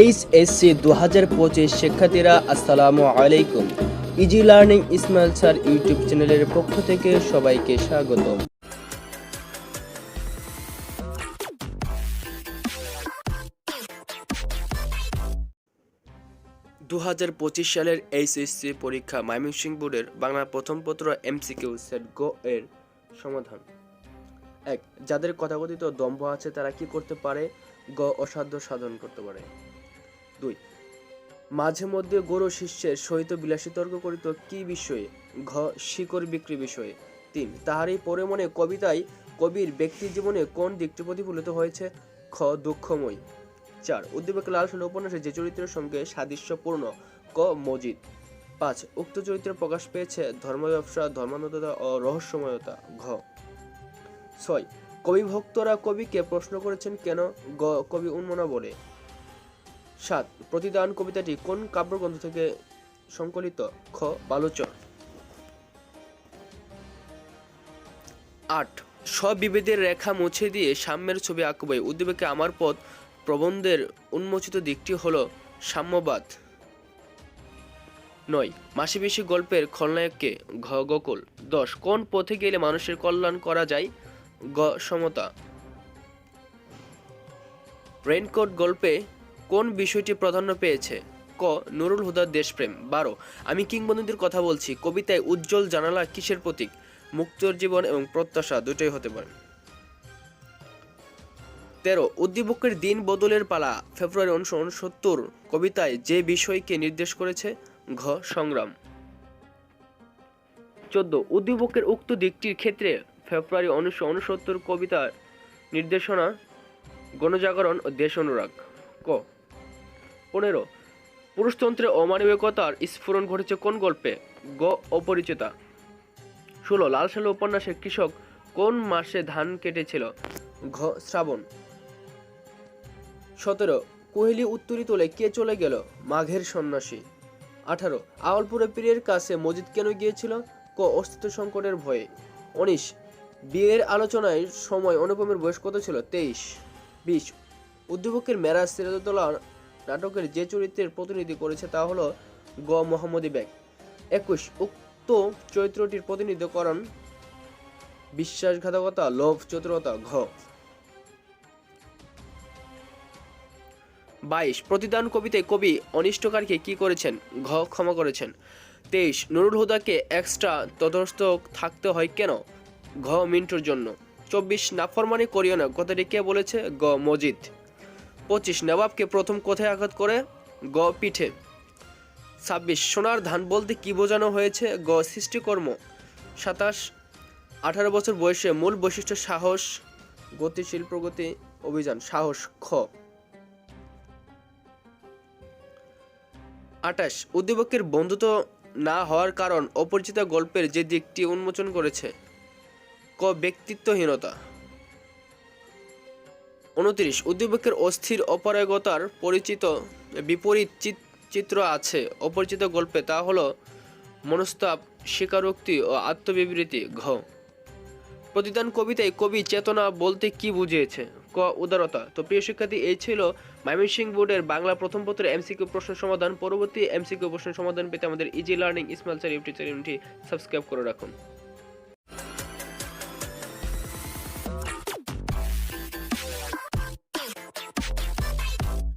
H S C দু হাজার পঁচিশ শিক্ষার্থীরা আসসালামু আলাইকুম। Easy learning Ismail sir YouTube চ্যানেলের পক্ষ থেকে সবাইকে স্বাগত দু হাজার পঁচিশ সালের এইচএসসি পরীক্ষা ময়মনসিংহ বোর্ডের বাংলা প্রথম পত্র এমসিকিউ সেট গো এর সমাধান। এক, যাদের কথাকথিত দম্ভ আছে তারা কি করতে পারে? গ, অসাধ্য সাধন করতে পারে। দুই। মাঝে মধ্যে গরু শিষ্যের সহিত বিলাসী তর্ক করিত কি বিষয়ে? ঘ, শিকড় বিক্রি বিষয়ে। তিন, তাহারই পরে মনে কবিতায় কবির ব্যক্তি জীবনে কোন দিকটি প্রতিফলিত হয়েছে? খ, দুঃখময়। চার, উদ্দীপক লাল সাল উপন্যাসে যে চরিত্রের সঙ্গে সাদৃশ্যপূর্ণ, ক, মজিদ। পাঁচ, উক্ত চরিত্রে প্রকাশ পেয়েছে ধর্ম ব্যবসা ধর্মান্ধতা ও রহস্যময়তা, ঘ। ছয় কবি ভক্তরা কবিকে প্রশ্ন করেছেন কেন? গ, কবি উন্মনা বলে। সাত, প্রতিদান কবিতাটি কোন কাব্যগ্রন্থ থেকে সংকলিত? খ, বালুচর। আট, স্ববিভেদের রেখা মুছে দিয়ে সাম্যের ছবি আঁকবে। উদ্দীপকে আমার পথ প্রবন্ধের উন্মোচিত দিকটি হল সাম্যবাদ। নয় মাসি বেশি গল্পের খলনায়ককে ঘ, গোকুল। দশ, কোন পথে গেলে মানুষের কল্যাণ করা যায়? গ, সমতা। রেইনকোট গল্পে কোন বিষয়টি প্রাধান্য পেয়েছে? ক, নুরুল হুদার দেশপ্রেম। বারো, আমি কিংবদন্তির কথা বলছি, কবিতায় উজ্জ্বল জানালা কিসের প্রতীক? মুক্তর জীবন এবং প্রত্যাশা দুটোই হতে পারে। তেরো, উদ্দীপকের দিন বদলের পালা, ফেব্রুয়ারি উনিশশো উনসত্তর কবিতায় যে বিষয়কে নির্দেশ করেছে? ঘ, সংগ্রাম। চোদ্দ, উদ্দীপকের উক্ত দিকটির ক্ষেত্রে ফেব্রুয়ারি উনিশশো উনসত্তর কবিতার নির্দেশনা, গণজাগরণ ও দেশ অনুরাগ ক পনেরো। পুরুষতন্ত্রে অমানবিকতার স্ফুরণ ঘটেছে কোন গল্পে? গ, অপরিচিতা। ষোলো, লাল সালু উপন্যাসে কৃষক কোন মাসে ধান কেটেছিল? ঘ, শ্রাবণ। সতেরো, কোহলি উত্তরি তোলে কে চলে গেল? মাঘের সন্ন্যাসী। আঠারো, আওয়ালপুরে পীরের কাছে মজিদ কেন গিয়েছিল? ক, অস্তিত্ব সংকটের ভয়ে। উনিশ, বিয়ের আলোচনায় সময় অনুপমের বয়স কত ছিল? তেইশ। বিশ, উদ্দীপকের মেরাজ সিরাজউদ্দৌলা নাটকের যে চরিত্রের প্রতিনিধি করেছে তা হলো গ. মোহাম্মদী ব্যাগ একুশ, উক্ত চরিত্রটির প্রতিনিধিত্বকরণ বিশ্বাসঘাতকতা লোভ চতুরতা ঘ। বাইশ, প্রতিদান কবিতায় কবি অনিষ্টকারকে কি করেছেন? ঘ, ক্ষমা করেছেন। তেইশ, নুরুল হুদাকে এক্সট্রা তদস্থ থাকতে হয় কেন? ঘ, মিন্টুর জন্য। চব্বিশ, নাফরমানি করিও না। কথাটি কে বলেছে? গ, মজিদ। পঁচিশ নবাবকে প্রথম কোথায় আঘাত করে? গ, পিঠে। ছাব্বিশ, সোনার ধান বলতে কি বোঝানো হয়েছে? গ, সৃষ্টিকর্ম। সাতাশ, আঠারো বছর বয়সে মূল বৈশিষ্ট্য সাহস, গতিশীল প্রগতি, অভিযান, সাহস, খ। আটাশ উদ্দীপকের বন্ধুত্ব না হওয়ার কারণ, অপরিচিত গল্পের যে দিকটি উন্মোচন করেছে। ক, ব্যক্তিত্বহীনতা। উনত্রিশ। উদ্দীপকের অস্থির অপারগতার পরিচিত বিপরীত চিত- চিত্র আছে। অপরিচিত গল্পে তা হলো মনস্তাপ, স্বীকারোক্তি ও আত্মবিবৃতি ঘ। প্রতিদান কবিতায় কবি চেতনা বলতে কি বুঝিয়েছে? ক, উদারতা। তো প্রিয় শিক্ষার্থী, এই ছিল ময়মনসিংহ বোর্ডের বাংলা প্রথম পত্রের এমসিকিউ প্রশ্ন সমাধান। পরবর্তী এমসিকিউ প্রশ্ন সমাধান পেতে আমাদের easy learning Ismail sir YouTube চ্যানেলটি সাবস্ক্রাইব করে রাখুন।